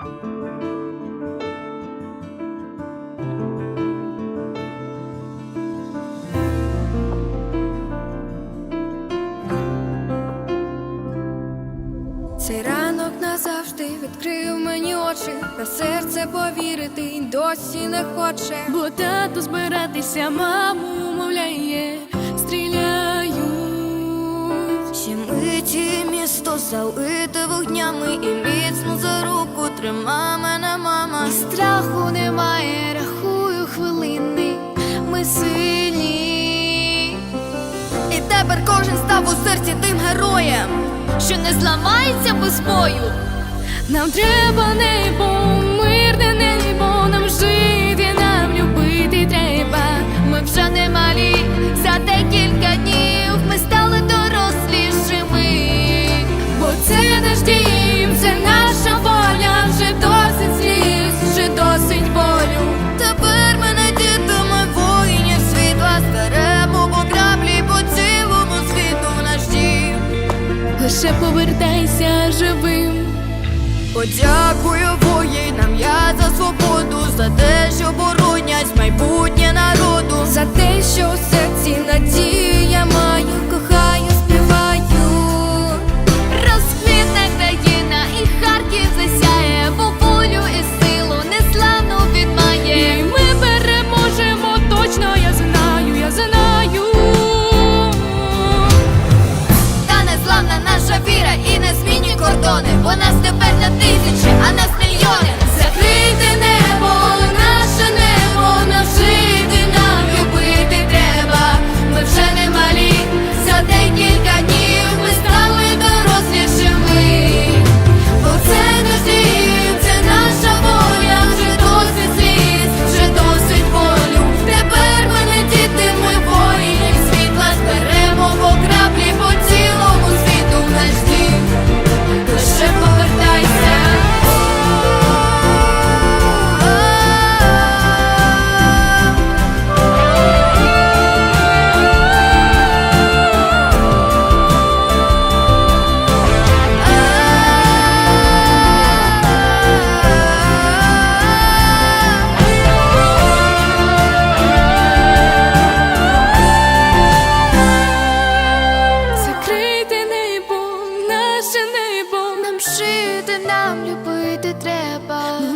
Цей ранок назавжди відкрив мені очі, та серце повірити досі не хоче. Бо тату збиратися, маму умовляє, стріляють. Ще миті місто залите вогнями і міцно за. Потрима мене, мама, І страху немає, рахую хвилини, ми сильні. І тепер кожен став у серці тим героєм, що не зламається без бою. Нам треба не небо. живим. Подякую воїнам я за свободу, за те, що боронять майбутнє.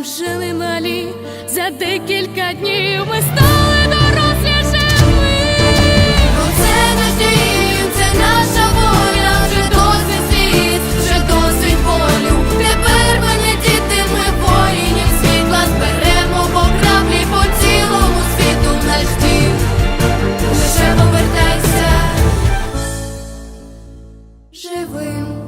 жили малі, за декілька днів ми стали дорослі живі. Оце наш дім, це наша воля, вже досить світ, вже досить болю. Тепер мене діти, ми воїнів світла зберемо по краплі по цілому світу наш дім. Лише повертайся живим.